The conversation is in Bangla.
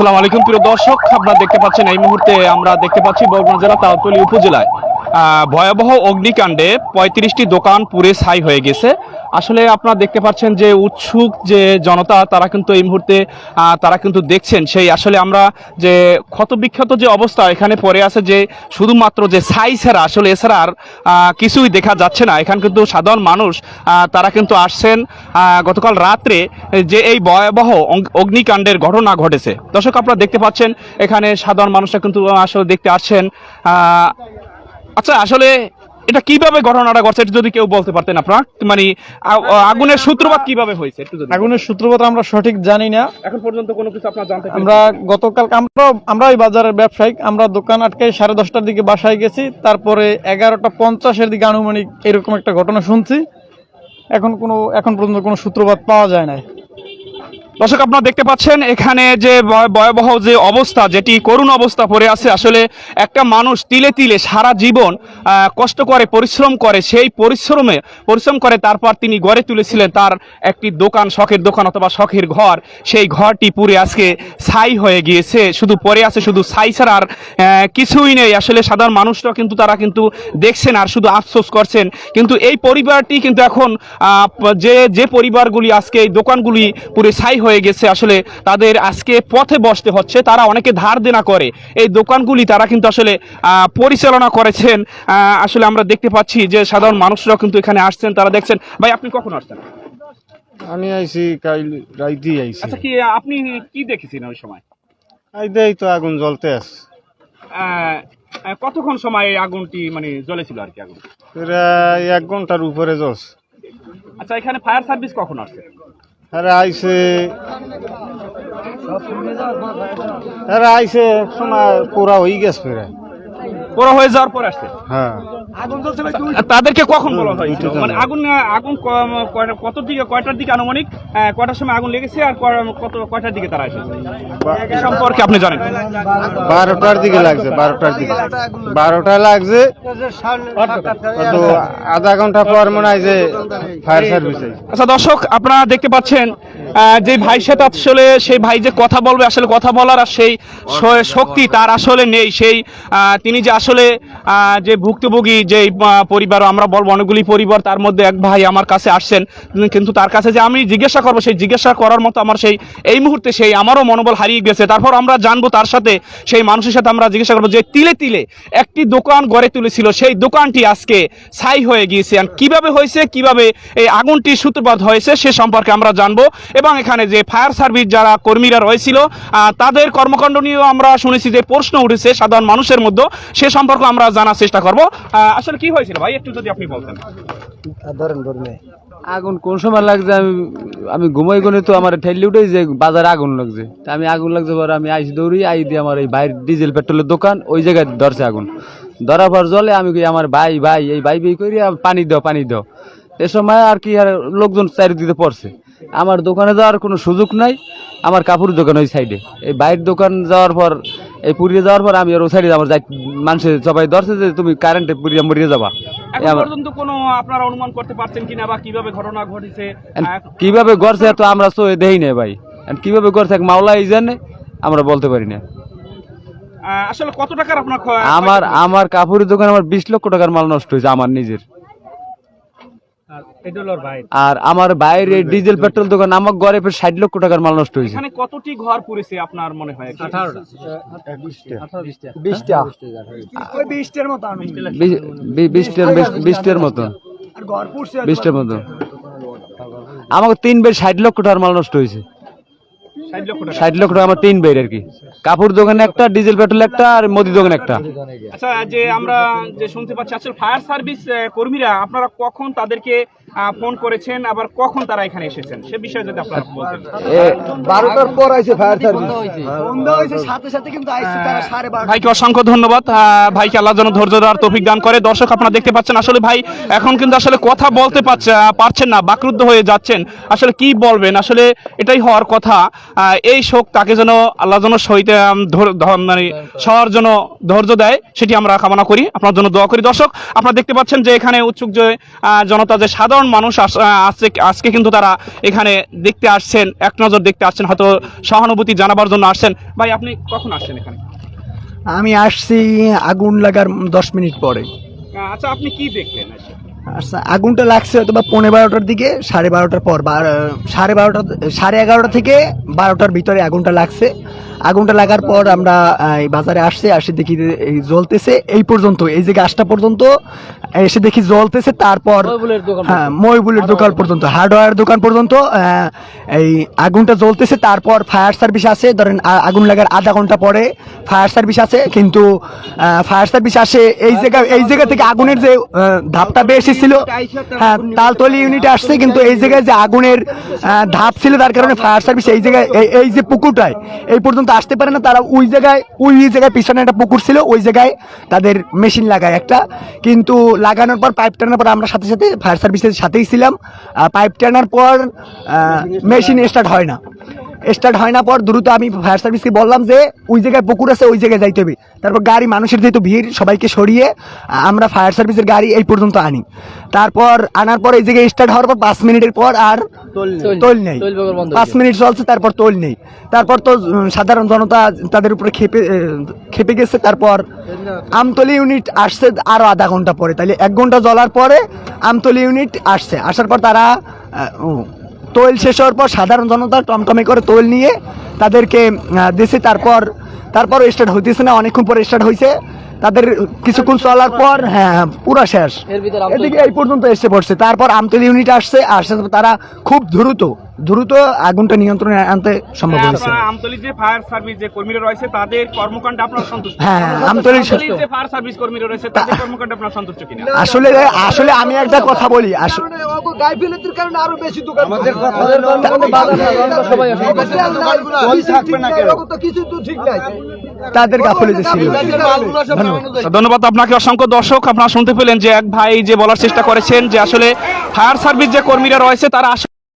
আসসালামু আলাইকুম, প্রিয় দর্শক। আপনারা দেখতে পাচ্ছেন, এই মুহূর্তে আমরা দেখতে পাচ্ছি বরগুনা জেলা তাওতলি উপজেলায়। ভয়াবহ অগ্নিকাণ্ডে পঁয়ত্রিশটি দোকান পুরে ছাই হয়ে গেছে। আসলে আপনারা দেখতে পাচ্ছেন যে উৎসুক যে জনতা, তারা কিন্তু এই মুহূর্তে তারা কিন্তু দেখছেন সেই। আসলে আমরা যে ক্ষতবিক্ষত যে অবস্থা এখানে পড়ে আছে যে শুধুমাত্র যে ছাই ছাড়া, আসলে এছাড়া আর কিছুই দেখা যাচ্ছে না। এখানে কিন্তু সাধারণ মানুষ তারা কিন্তু আসছেন গতকাল রাত্রে যে এই ভয়াবহ অগ্নিকাণ্ডের ঘটনা ঘটেছে। দর্শক, আপনারা দেখতে পাচ্ছেন, এখানে সাধারণ মানুষরা কিন্তু আসলে দেখতে আসছেন আচ্ছা আসলে এটা কীভাবে ঘটনাটা ঘটছে এটা যদি কেউ বলতে পারতেন আপনারা। মানে আগুনের সূত্রপাত কীভাবে হয়েছে একটু যদি আগুনের সূত্রপাত আমরা সঠিক জানি না। এখন পর্যন্ত কোনো কিছু আপনারা জানতে আমরা গতকাল আমরা আমরা ওই বাজারের ব্যবসায়িক আমরা দোকান আটকে সাড়ে দশটার দিকে বাসায় গেছি তারপরে এগারোটা পঞ্চাশের দিকে আনুমানিক এরকম একটা ঘটনা শুনছি। এখন কোনো এখন পর্যন্ত কোনো সূত্রপাত পাওয়া যায় না দর্শক, আপনারা দেখতে পাচ্ছেন এখানে যে ভয়াবহ যে অবস্থা, যেটি করুণ অবস্থা পড়ে আছে, আসলে একটা মানুষ তিলে তিলে সারা জীবন কষ্ট করে, পরিশ্রম করে, সেই পরিশ্রমে, পরিশ্রম করে তারপর তিনি গড়ে তুলেছিলেন তার একটি দোকান, শখের দোকান অথবা শখের ঘর। সেই ঘরটি পুরে আজকে ছাই হয়ে গিয়েছে, শুধু পরে আছে, শুধু ছাই ছাড়া আর কিছুই নেই। আসলে সাধারণ মানুষরা কিন্তু তারা কিন্তু দেখছেন আর শুধু আফসোস করছেন। কিন্তু এই পরিবারটি কিন্তু এখন যে যে পরিবারগুলি আজকে এই দোকানগুলি পুরো ছাই হয়ে গেছে। আসলে তাদের আজকে পথে বসতে হচ্ছে। তারা অনেকে ধার দেনা করে। এই দোকানগুলি তারা কিন্তু আসলে পরিচালনা করেছেন। আসলে আমরা দেখতে পাচ্ছি যে সাধারণ মানুষরাও কিন্তু এখানে আসছেন। তারা দেখছেন। ভাই আপনি কখন আসছেন? আমি আইছি কাল রাইতেই আইছি। আচ্ছা কি আপনি কি দেখেছেন ওই সময়? আইতেই তো আগুন জ্বলতে আছে। কতক্ষণ সময় আগুনটি মানে জ্বলেছিল আর কি আগুন? এক ঘণ্টার উপরে জ্বলছে। আচ্ছা এখানে ফায়ার সার্ভিস কখন আসছে? আরে আইসে আরে আইছে এক সময় পুরা হয়ে গেছে প্রায়। পুরো হয়ে যাওয়ার পর আসছে। হ্যাঁ। তাদেরকে কখন বলা দুইটা মানে আগুন আগুন কত দিকে কয়টার দিকে আনুমানিক কয়টার সময় আগুন লেগেছে আর ক- কত কয়টার দিকে তারা এসেছে? সম্পর্কে আপনি জানেন। বারোটার দিকে লাগছে বারোটার দিকে। বারোটা লাগছে তো আধা ঘণ্টা পর মনে হয় যে ফায়ার সার্ভিস আচ্ছা দর্শক আপনারা দেখতে পাচ্ছেন যে ভাই সাথে আসলে সেই ভাই যে কথা বলবে, আসলে কথা বলার আর সেই শক্তি তার আসলে নেই। সেই তিনি যে আসলে যে ভুক্তভোগী যে পরিবার, আমরা বলব অনেকগুলি পরিবার, তার মধ্যে এক ভাই আমার কাছে আসছেন। কিন্তু তার কাছে যে আমি জিজ্ঞাসা করব, সেই জিজ্ঞাসা করার মতো আমার সেই, এই মুহূর্তে সেই আমারও মনোবল হারিয়ে গেছে। তারপর আমরা জানব তার সাথে, সেই মানুষের সাথে আমরা জিজ্ঞাসা করব যে তিলে তিলে একটি দোকান গড়ে তুলেছিল। সেই দোকানটি আজকে ছাই হয়ে গিয়েছে। কীভাবে হয়েছে, কীভাবে এই আগুনটি সূত্রপাত হয়েছে, সে সম্পর্কে আমরা জানব। এবং এখানে যে ফায়ার সার্ভিস যারা কর্মীরা রয়েছিল তাদের কর্মকাণ্ড নিয়েও আমরা শুনেছি যে প্রশ্ন উঠেছে সাধারণ মানুষের মধ্যে। সে সম্পর্কে আমরা জানার চেষ্টা করব। আসলে কি হয়েছিল ভাই? একটু যদি আপনি বলতেন। আগুন কোন সময় লাগছে? আমি আমি ঘুমাই গনে তো আমার ঠেলি উঠে যে বাজারে আগুন লাগছে। তা আমি আগুন লাগছে পরে আমি আইসি দৌড়ি আই দিয়ে আমার এই বাইরের ডিজেল পেট্রোলের দোকান ওই জায়গায় ধরছে আগুন। ধরার পর জলে আমি কই আমার ভাই ভাই এই ভাই ভাই করি পানি দাও পানি দাও। এ সময় আর কি আর লোকজন চারিদিকে পড়ছে। আমার দোকানে যাওয়ার কোনো সুযোগ নাই আমার কাপড় দোকান ওই সাইডে এই বাইরের দোকান যাওয়ার পর এই পুড়িয়ে যাওয়ার পর আমি আর ওই সাইডে আমার যাই মানুষের সবাই ধরছে যে তুমি কারেন্টে পুড়িয়ে মরিয়ে যাবা। এই এখন আমার- পর্যন্ত কোনো আপনারা অনুমান করতে পারছেন কিনা বা কীভাবে ঘটনা ঘটেছে? কীভাবে তো আমরা তো দেই না ভাই। কীভাবে করছে এক মাওলা এই জানে আমরা বলতে পারি না। আসলে কত টাকার আপনার আমার আমার কাপড়ের দোকানে আমার বিশ লক্ষ টাকার মাল নষ্ট হয়েছে আমার নিজের। আর আমার বাইরে ডিজেল পেট্রোল দোকান আমার ঘরে প্রায় ষাট লক্ষ টাকার মাল নষ্ট হয়েছে। এখানে কতটি ঘর পুড়েছে আপনার মনে হয়? বিশটার মতো বিশটার আমাকে তিন বের ষাট লক্ষ টাকার মাল নষ্ট হয়েছে। ষাট লক্ষ টাকা। আমার তিন বের আর কি। কাপড় দোকানে একটা ডিজেল পেট্রোল একটা আর মোদি দোকানে একটা। আচ্ছা যে আমরা যে শুনতে পাচ্ছি আসলে ফায়ার সার্ভিস কর্মীরা আপনারা কখন তাদেরকে ফোন করেছেন আবার কখন তারা এখানে এসেছেন? সে বিষয়ে যদি আপনারা বলতেন। বারোটার পর আইছে ফায়ার সার্ভিস। ভাইকে অসংখ্য ধন্যবাদ। ভাইকে আল্লাহ যেন ধৈর্য দেওয়ার তৌফিক দান করে। দর্শক আপনারা দেখতে পাচ্ছেন আসলে ভাই এখন কিন্তু আসলে কথা বলতে পারছেন না বাকরুদ্ধ হয়ে যাচ্ছেন। আসলে কি বলবেন? আসলে এটাই হওয়ার কথা। আহ, এই শোক তাকে যেন আল্লাহ যেন সহিতে মানে সবার জন্য ধৈর্য দেয় সেটি আমরা কামনা করি। আপনার জন্য দোয়া করি। দর্শক আপনারা দেখতে পাচ্ছেন যে এখানে উৎসুক যে আহ, জনতা যে সাধারণ সাধারণ মানুষ আজকে আজকে কিন্তু তারা এখানে দেখতে আসছেন এক নজর দেখতে আসছেন হয়তো সহানুভূতি জানাবার জন্য আসছেন। ভাই আপনি কখন আসছেন এখানে? আমি আসছি আগুন লাগার দশ মিনিট পরে। আচ্ছা আপনি কি দেখলেন আচ্ছা আগুনটা লাগছে হয়তো বা পনেরো বারোটার দিকে সাড়ে বারোটার পর সাড়ে বারোটা সাড়ে এগারোটা থেকে বারোটার ভিতরে আগুনটা লাগছে। আগুনটা লাগার পর আমরা এই বাজারে আসছে আসে দেখি এই জ্বলতেছে। এই পর্যন্ত এই যে গাছটা পর্যন্ত এসে দেখি জ্বলতেছে তারপর হ্যাঁ মইবুলের দোকান পর্যন্ত হার্ডওয়্যার দোকান পর্যন্ত এই আগুনটা জ্বলতেছে তারপর ফায়ার সার্ভিস আছে ধরেন আগুন লাগার আধা ঘণ্টা পরে ফায়ার সার্ভিস আছে কিন্তু ফায়ার সার্ভিস আসে এই জায়গা এই জায়গা থেকে আগুনের যে ধাপটা বেশি ছিল হ্যাঁ তালতলি ইউনিটে আসছে কিন্তু এই জায়গায় যে আগুনের ধাপ ছিল তার কারণে ফায়ার সার্ভিস এই জায়গায় এই- এই যে পুকুরটায় এই পর্যন্ত আসতে পারে না। তারা ওই জায়গায় ওই জায়গায় পিছনে একটা পুকুর ছিল, ওই জায়গায় তাদের মেশিন লাগায় একটা। কিন্তু লাগানোর পর পাইপ টানার পর আমরা সাথে সাথে ফায়ার সার্ভিসের সাথেই ছিলাম। পাইপ টানার পর মেশিন স্টার্ট হয় না। স্টার্ট হয় না পর দ্রুত আমি ফায়ার সার্ভিসকে বললাম যে ওই জায়গায় পুকুর আছে ওই জায়গায় যাইতে হবে। তারপর গাড়ি মানুষের যেহেতু ভিড় সবাইকে সরিয়ে আমরা ফায়ার সার্ভিসের গাড়ি এই পর্যন্ত আনি। তারপর আনার পর এই জায়গায় স্টার্ট হওয়ার পর পাঁচ মিনিটের পর আর তোল নেই। পাঁচ মিনিট চলছে তারপর তোল নেই। তারপর তো সাধারণ জনতা তাদের উপরে খেপে খেপে গেছে। তারপর আমতলি ইউনিট আসছে আরও আধা ঘণ্টা পরে। তাহলে এক ঘণ্টা জ্বলার পরে আমতলি ইউনিট আসছে। আসার পর তারা তৈল শেষ হওয়ার পর সাধারণ জনতা টমটমে করে তৈল নিয়ে তাদেরকে দেশে তারপর তারপর স্টার্ট হইতেছে না অনেকক্ষণ পরে স্টার্ট হয়েছে তাদের কিছুক্ষণ চলার পর হ্যাঁ পুরা পুরো শেষ। এদিকে এই পর্যন্ত এসে পড়ছে। তারপর আমতলি ইউনিট আসছে আসছে তারা খুব দ্রুত। দ্রুত আগুনটা নিয়ন্ত্রণে আনতে সম্ভব হয়েছে। আমতলি যে ফায়ার সার্ভিস যে কর্মীরা রয়েছে তাদের কর্মকাণ্ডে আপনার সন্তুষ্ট হ্যাঁ যে ফায়ার সার্ভিস কর্মীরা রয়েছে তাদের কর্মকাণ্ডে আপনার সন্তুষ্ট কিনা? আসলে আসলে আমি একটা কথা বলি আসলে আমাদের তাদের গাফলিতে ছিল। ধন্যবাদ। আপনাকে। অসংখ্য দর্শক আপনারা শুনতে পেলেন যে এক ভাই যে বলার চেষ্টা করেছেন যে আসলে ফায়ার সার্ভিস যে কর্মীরা রয়েছে তারা আসলে